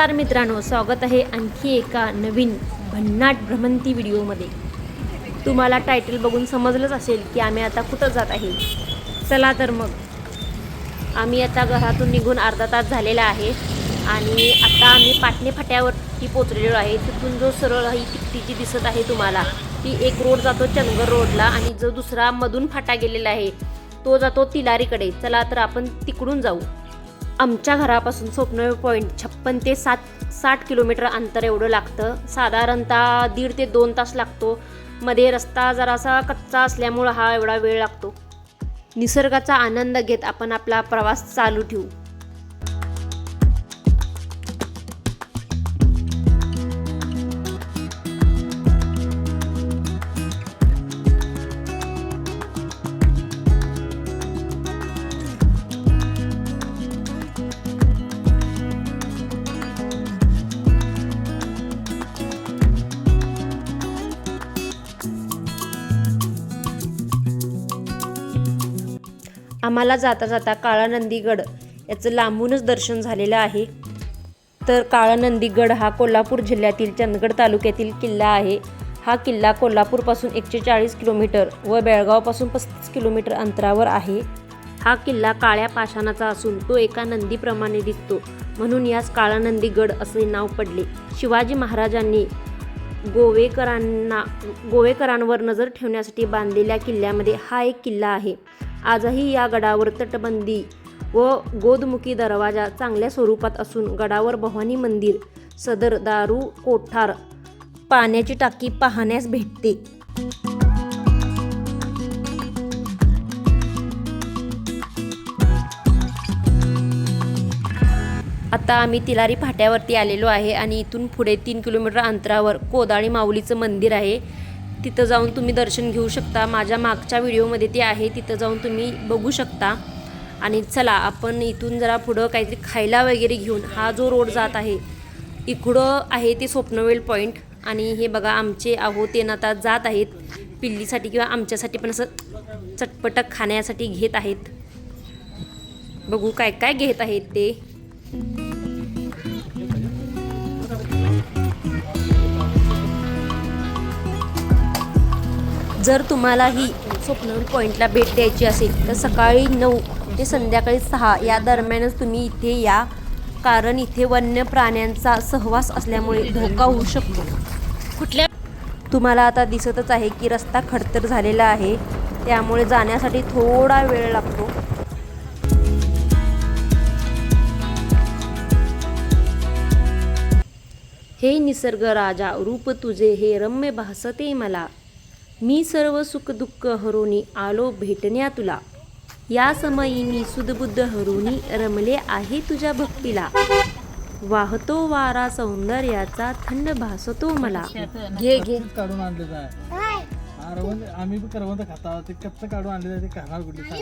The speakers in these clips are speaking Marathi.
नमस्कार मित्रांनो स्वागत आहे आणखी एका नवीन भन्नाट भ्रमंती व्हिडिओमध्ये. तुम्हाला टायटल बघून समजलंच असेल की आम्ही आता कुठं जात आहे. चला तर मग. आम्ही आता घरातून निघून अर्धा तास झालेला आहे आणि आता आम्ही पाटणे फाट्यावरती पोचलेलो आहे. तिथून जो सरळ ही तिकटीची दिसत आहे तुम्हाला ती एक रोड जातो चंदगड रोडला आणि जो दुसरा मधून फाटा गेलेला आहे तो जातो तिलारीकडे. चला तर आपण तिकडून जाऊ. आमच्या घरापासून स्वप्न पॉईंट छप्पन ते सात साठ किलोमीटर अंतर एवढं लागतं. साधारणतः दीड ते दोन तास लागतो. मध्ये रस्ता जरासा कच्चा असल्यामुळं हा एवढा वेळ लागतो. निसर्गाचा आनंद घेत आपण आपला प्रवास चालू ठेवू. आम्हाला जाता जाता काळा नंदीगड याचं लांबूनच दर्शन झालेलं आहे. तर काळा नंदीगड हा कोल्हापूर जिल्ह्यातील चंदगड तालुक्यातील किल्ला आहे. हा किल्ला कोल्हापूरपासून एकशे चाळीस किलोमीटर व बेळगावपासून पस्तीस किलोमीटर अंतरावर आहे. हा किल्ला काळ्या पाषाणाचा असून तो एका नंदीप्रमाणे दिसतो. म्हणून यास काळा नंदीगड असे नाव पडले. शिवाजी महाराजांनी गोवेकरांना गोवेकरांवर नजर ठेवण्यासाठी बांधलेल्या किल्ल्यामध्ये हा एक किल्ला आहे. आजही या गडावर तटबंदी व गोदमुखी दरवाजा चांगल्या स्वरूपात असून गडावर भवानी मंदिर सदर दारू कोठार पाण्याची टाकी पाहण्यास भेटते. आता आम्ही तिलारी फाट्यावरती आलेलो आहे आणि इथून पुढे तीन किलोमीटर अंतरावर कोदाळी माऊलीचं मंदिर आहे. तिथं जाऊन तुम्ही दर्शन घेऊ शकता. माझ्या मागच्या व्हिडिओमध्ये ते आहे तिथं जाऊन तुम्ही बघू शकता. आणि चला आपण इथून जरा पुढं काहीतरी खायला वगैरे घेऊन हा जो रोड जात आहे इकडं आहे ते स्वप्नवेल पॉईंट आणि हे बघा आमचे आहो ते ना आता जात आहेत पिल्लीसाठी किंवा आमच्यासाठी पण असं चटपटक खाण्यासाठी घेत आहेत. बघू काय काय घेत आहेत ते. जर तुम्हालाही स्वप्नवेल पॉईंटला भेट द्यायची असेल तर सकाळी नऊ ते संध्याकाळी सहा या दरम्यानच तुम्ही इथे या. कारण इथे वन्य प्राण्यांचा सहवास असल्यामुळे धोका होऊ शकतो. कुठल्या तुम्हाला आता दिसतच आहे की रस्ता खडतर झालेला आहे. त्यामुळे जाण्यासाठी थोडा वेळ लागतो. हे निसर्ग राजा रूप तुझे हे रम्य भासते मला. मी सर्व सुख दुःख हरोनी आलो भेटण्या तुला. या समयी मी सुदबुद्ध हरुनी रमले आहे तुझ्या भक्तीला. वाहतो वारा सौंदर्याचा थंड भासतो मला. घे घे. काढून आणलेलं आहे आम्ही बी करवंद खाता ते कच्च काढून आणलेलं आहे ते खाणार कुठे सांग.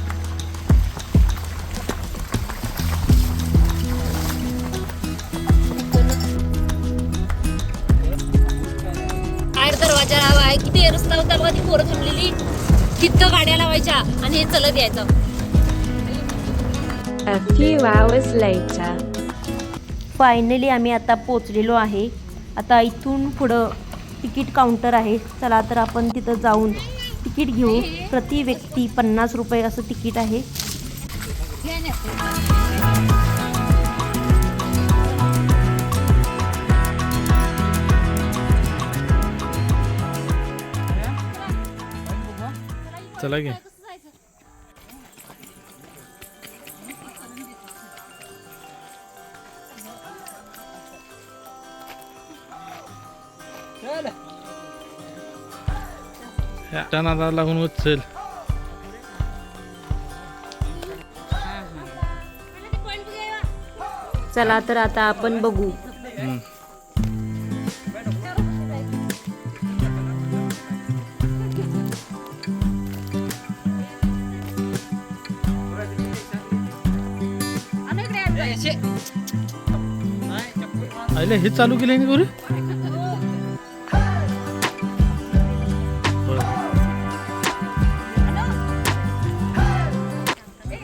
आड किती रस्ता होता बघा ती पोरं थांबलेली तिथं गाड्या लावायच्या आणि हे चलत यायचं. फायनली आम्ही आता पोचलेलो आहे. आता इथून पुढं तिकीट काउंटर आहे. चला तर आपण तिथं जाऊन तिकीट घेऊ. प्रति व्यक्ती पन्नास रुपये असं तिकीट आहे. चला घे नादाला लागून उचल. चला तर आता आपण बघू. आईला हे चालू केले ना गोरे?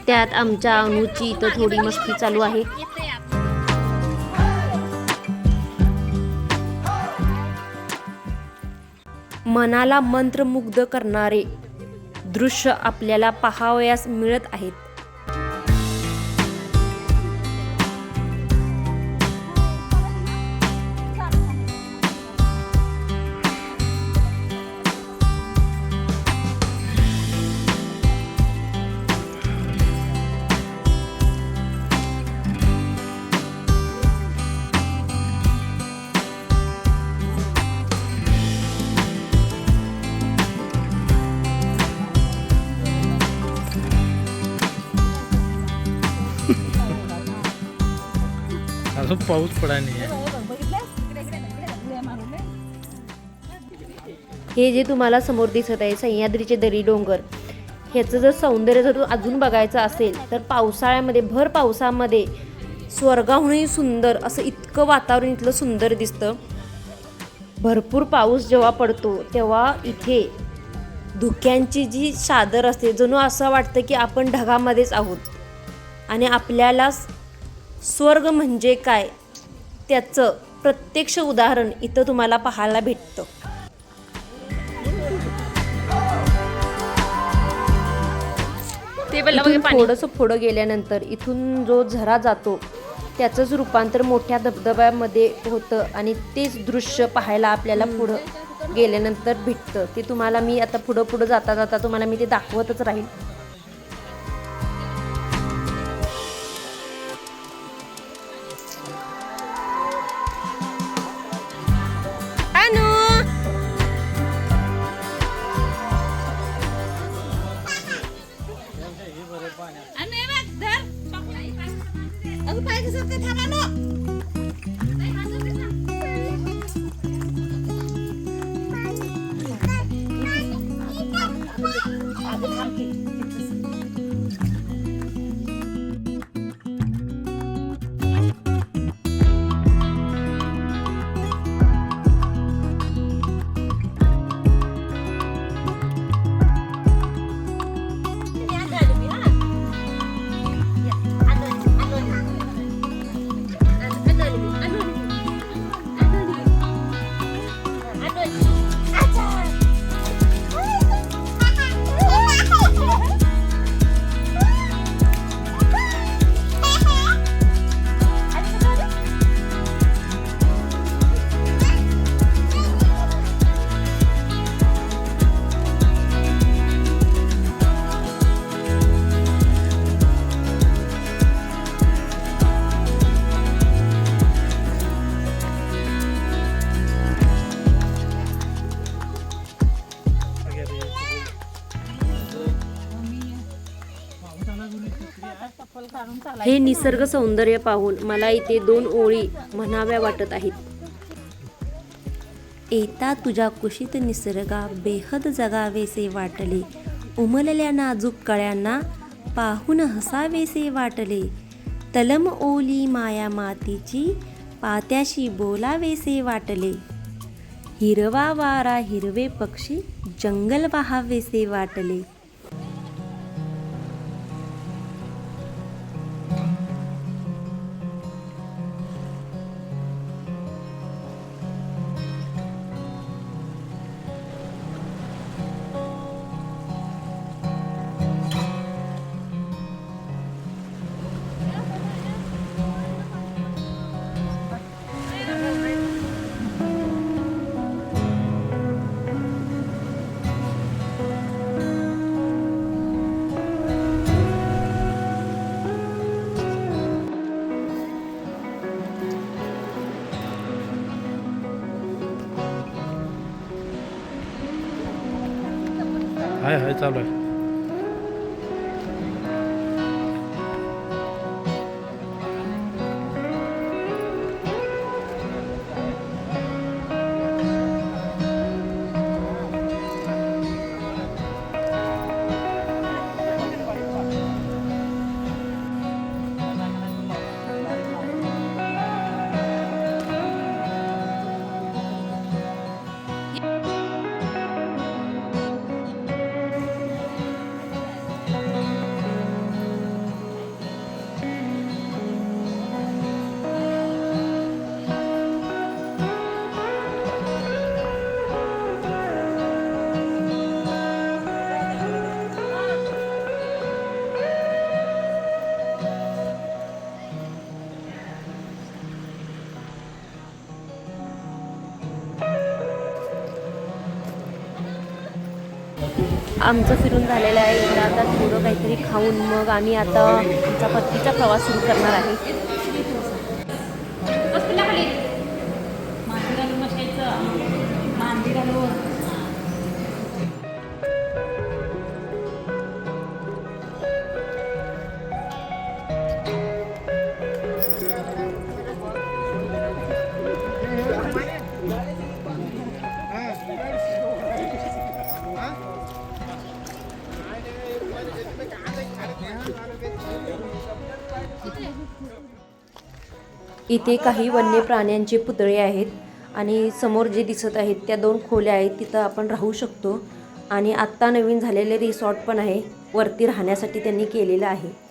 त्यात आमच्या अनुची इथं थोडी मस्ती चालू आहे. मनाला मंत्रमुग्ध करणारे दृश्य आपल्याला पाहावयास मिळत आहेत. पाऊस पडा नाही आहे. हे जे तुम्हाला समोर दिसत आहे सह्याद्रीचे दरी डोंगर ह्याचं जर सौंदर्य जर अजून बघायचं असेल तर पावसाळ्यामध्ये भर पावसामध्ये स्वर्गाहूनही सुंदर असं इतकं वातावरण इथलं सुंदर दिसतं. भरपूर पाऊस जेव्हा पडतो तेव्हा इथे धुक्यांची जी चादर असते जणू असं वाटतं की आपण ढगामध्येच आहोत. आणि आपल्याला स्वर्ग म्हणजे काय? त्याचं प्रत्यक्ष उदाहरण इथं तुम्हाला पाहायला भेटतं. थोडंसं पुढं गेल्यानंतर इथून जो झरा जातो त्याचंच रूपांतर मोठ्या धबधब्यामध्ये होतं आणि तेच दृश्य पाहायला आपल्याला पुढं गेल्यानंतर भेटतं. ते तुम्हाला मी आता पुढं पुढं जाता जाता तुम्हाला मी ते दाखवतच राहील. हे निसर्ग सौंदर्य पाहून मला इथे दोन ओळी म्हणाव्या वाटत आहेत. येता तुझ्या कुशीत निसर्गा बेहद जगावेसे वाटले. उमलल्या नाजूक कळ्यांना पाहून हसावेसे वाटले. तलम ओली माया मातीची पात्याशी बोलावेसे वाटले. हिरवा वारा हिरवे पक्षी जंगल वाहावेसे वाटले. हाय हाय चालू आहे आमचं फिरून झालेलं आहे. इकडं आता थोडं काहीतरी खाऊन मग आम्ही आता आमचा परतीचा प्रवास सुरू करणार आहे. इथे काही वन्य प्राण्यांचे पुतळे आहेत आणि समोर जे दिसत आहेत त्या दोन खोल्या आहेत तिथं आपण राहू शकतो. आणि आत्ता नवीन झालेले रिसॉर्ट पण आहे वरती राहण्यासाठी त्यांनी केलेलं आहे.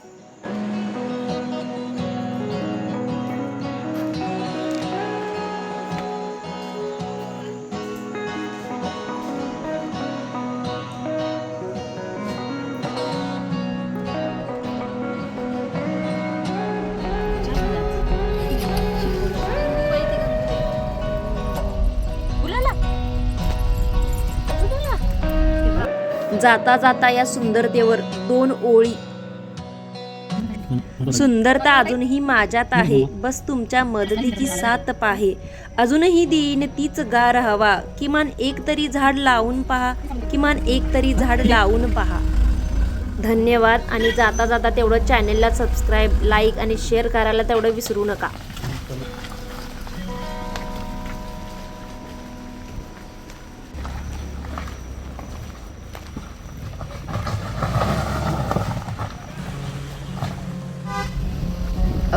जाता जाता या सुंदरतेवर दोन ओळी. सुंदरता अजूनही माझ्यात आहे. बस तुमच्या मदतीची साथ पाहे. अजूनही देईन तीच गा हवा. किमान एक तरी झाड लावून पहा. किमान एक तरी झाड लावून पहा. धन्यवाद. आणि जाता जाता तेवढं चॅनेलला सबस्क्राईब लाईक आणि शेअर करायला तेवढं विसरू नका.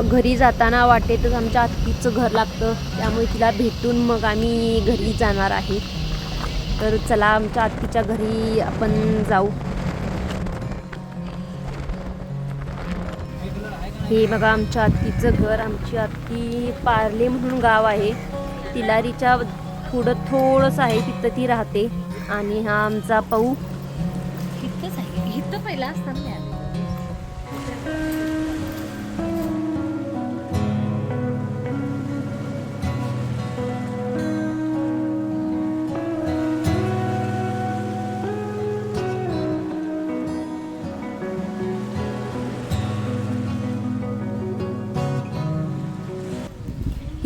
घरी जाताना वाटेतच आमच्या आत्तीचं घर लागतं. त्यामुळे तिला भेटून मग आम्ही घरी जाणार आहे. तर चला आमच्या आत्तीच्या घरी आपण जाऊ. हे बघा आमच्या आत्तीचं घर. आमची आत्ती पार्ले म्हणून गाव आहे. तिलारीच्या पुढं थोडंसं आहे तिथं ती राहते. आणि हा आमचा पाऊ. इथंच आहे. इथं पहिला असताना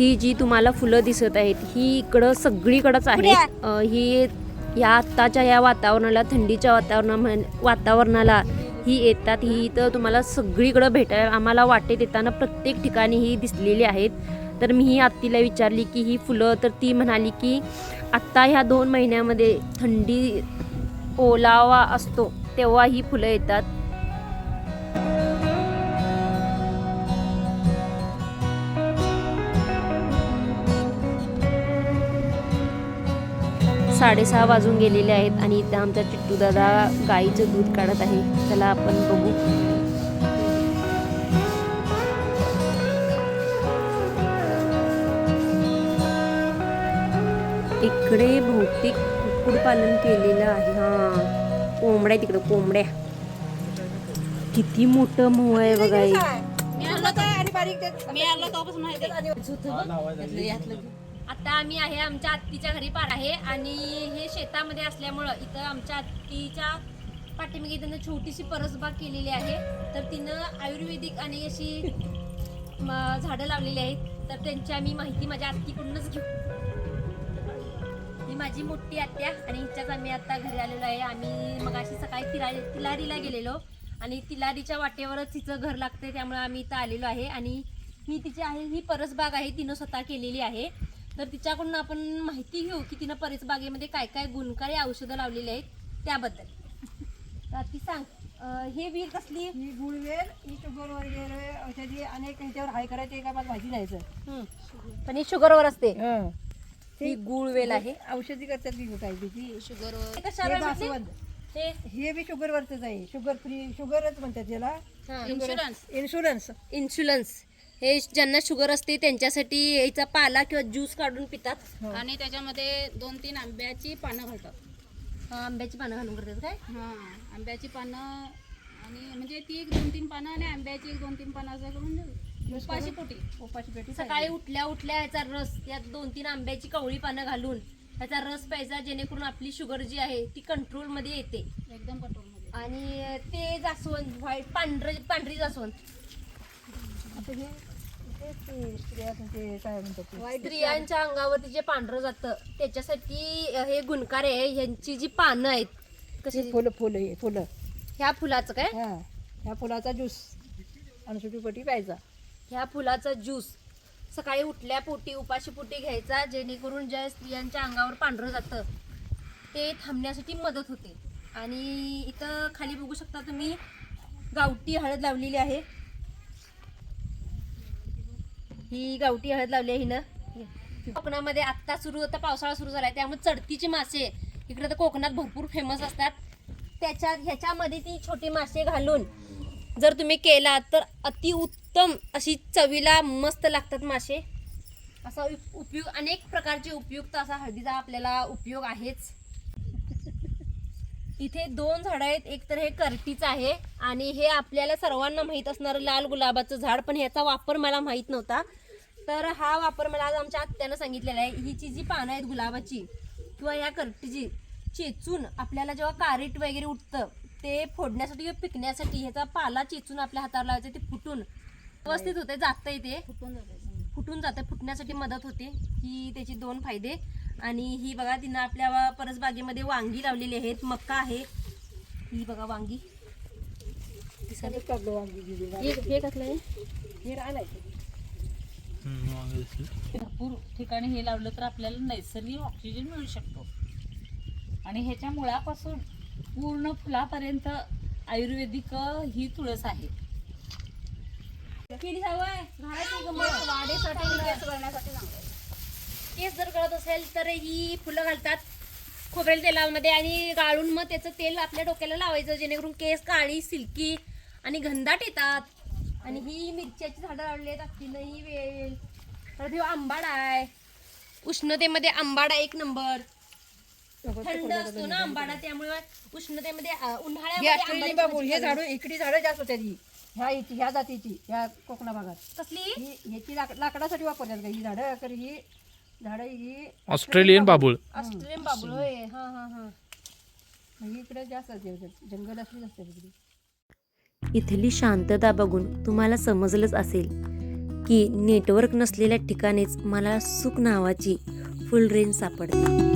ही जी तुम्हाला फुलं दिसत आहेत ही इकडं सगळीकडंच आहेत. अं, ही या आत्ताच्या या वातावरणाला थंडीच्या वातावरणा वातावरणाला ही येतात. ही तर तुम्हाला सगळीकडं भेटायला आम्हाला वाटेत येताना प्रत्येक ठिकाणी ही दिसलेली आहेत. तर मी ही आत्तीला विचारली की ही फुलं तर ती म्हणाली की आत्ता ह्या दोन महिन्यामध्ये थंडी ओलावा असतो तेव्हा ही फुलं येतात. साडेसहा वाजून गेलेले आहेत आणि इथं आमचा चिट्टू दादा गाईचं दूध काढत आहे चला आपण बघू इकडे बहुतेक कुक्कुटपालन केलेलं आहे हा कोंबड्या तिकडे कोंबड्या किती मोठं मोह आहे बघा हे. आता आम्ही आहे आमच्या आत्तीच्या घरी पार आहे आणि हे शेतामध्ये असल्यामुळं इथं आमच्या आत्तीच्या पाठीमागे तिनं छोटीशी परसबाग केलेली आहे. तर तिनं आयुर्वेदिक आणि अशी म, झाडं लावलेली आहेत. तर त्यांची आम्ही माहिती माझ्या आत्तीकडूनच घेऊ. ही माझी मोठी आत्या आणि हिच्याच आम्ही आत्ता घरी आलेलो आहे. आम्ही मग अशी सकाळी तिला तिलारीला गेलेलो आणि तिलारीच्या वाटेवरच तिचं घर लागते त्यामुळे आम्ही इथं आलेलो आहे. आणि ही तिची आहे ही परसबाग आहे तिनं स्वतः केलेली आहे. तर तिच्याकडून आपण माहिती घेऊ की तिनं परसबागेमध्ये काय काय गुणकारी औषधं लावलेली आहेत त्याबद्दल. ती सांग हे वीर कसली? ही गुळवेल ही शुगर वगैरे औषधी अनेक ह्याच्यावर हाय करायचे का मला माहिती नाही सर. हं. पण ही शुगरवर असते. ही. गुळवेल आहे. औषधी करतात ती काय त्याची शुगर हे बी शुगर वरच आहे. शुगर फ्री शुगरच म्हणतात त्याला इन्शुरन्स इन्शुरन्स इन्शुलन्स हे ज्यांना शुगर असते त्यांच्यासाठी याचा पाला किंवा ज्यूस काढून पितात. आणि त्याच्यामध्ये दोन तीन आंब्याची पानं घालतात. हा, आंब्याची पानं घालून करतात काय? हा आंब्याची पानं आणि म्हणजे ती एक दोन तीन पानं आणि आंब्याची एक दोन तीन पानं असं करून उपाशी पोटी. उपाशी पेटी सकाळी उठल्या उठल्या याचा रस त्यात दोन तीन आंब्याची कवळी पानं घालून ह्याचा रस प्यायचा जेणेकरून आपली शुगर जी आहे ती कंट्रोलमध्ये येते. एकदम कंट्रोलमध्ये. आणि ते जास्वंद व्हाईट पांढरं पांढरी जास्वंद आता हे स्त्रियांच्या अंगावरती जे पांढरं जातं त्याच्यासाठी हे गुणकार आहे ह्यांची जी पानं आहेत कशी? फुलं फुलं हे फुलं. ह्या फुलाचं काय? हा ह्या फुलाचा ज्यूस. अणसुटीपटी प्यायचा. ह्या फुलाचा ज्यूस. सकाळी उठल्या पोटी उपाशी पोटी घ्यायचा जेणेकरून ज्या स्त्रियांच्या अंगावर पांढरं जातं ते थांबण्यासाठी मदत होते. आणि इथं खाली बघू शकता तुम्ही गावठी हळद लावलेली आहे. ही गावठी हळद लावली आहे हिनं. कोकणामध्ये आत्ता सुरू होता पावसाळा सुरू झाला आहे त्यामुळे चढतीचे मासे इकडे तर कोकणात भरपूर फेमस असतात. त्याच्यात ह्याच्यामध्ये ती छोटी मासे घालून जर तुम्ही केला तर अतिउत्तम अशी चवीला मस्त लागतात मासे. असा उपयोग अनेक प्रकारचे उपयुक्त असा हळदीचा आपल्याला उपयोग आहेच. इथे दोन झाडं आहेत. एक तर हे करटीचं आहे आणि हे आपल्याला सर्वांना माहीत असणारं लाल गुलाबाचं झाड पण ह्याचा वापर मला माहीत नव्हता. तर हा वापर मला आज आमच्या आत्यानं सांगितलेला आहे. हिची जी पानं आहेत गुलाबाची किंवा या करटीची चेचून आपल्याला जेव्हा कारीट वगैरे उठतं ते फोडण्यासाठी किंवा पिकण्यासाठी ह्याचा पाला चेचून आपल्या हातावर लावायचा ते फुटून व्यवस्थित होते जातं ते. फुटून जाते फुटून जातं फुटण्यासाठी मदत होते. ही त्याची दोन फायदे. आणि ही बघा तिनं आपल्या परसबागेमध्ये वांगी लावलेली आहेत मक्का आहे. ही बघा वांगी. वांगी. हे कसलं आहे हे राहिलाय. भरपूर ठिकाणी हे लावलं तर आपल्याला नैसर्गिक ऑक्सिजन मिळू शकतो. आणि ह्याच्या मुळापासून पूर्ण फुलापर्यंत आयुर्वेदिक ही तुळस आहे. केस केस जर गळत असेल तर ही फुलं घालतात खोबरेल तेलामध्ये आणि गाळून मग त्याचं तेल आपल्या डोक्याला लावायचं जेणेकरून केस काळी सिल्की आणि घनदाट येतात. आणि ही मिरच्याची झाडं लावली आहेत अख्खीनं ही वेल. परत ह्यो आंबाडा आहे. उष्णतेमध्ये आंबाडा एक नंबर. थंड असतो ना आंबाडा त्यामुळे उष्णतेमध्ये अं, हे उन्हाळ्यामध्ये ऑस्ट्रेलियन आंबाड्याची बाबूल हे भाजी झाडं इकडे झाडं जास्त होत्या ती ह्या इथे ह्या जातीची ह्या कोकणा भागात. कसली? ही ह्याची लाक- लाकडासाठी वापरतात का ही झाडं. तर ही झाडं ही ऑस्ट्रेलियन बाबूळ ऑस्ट्रेलियन बाबूळ होय. हा हा हा. ही इकडे जास्त असते जंगल असलीच असते तिकडे. इथली शांतता बघून तुम्हाला समजलंच असेल की नेटवर्क नसलेल्या ठिकाणीच मला सुख नावाची फुल रेंज सापडते.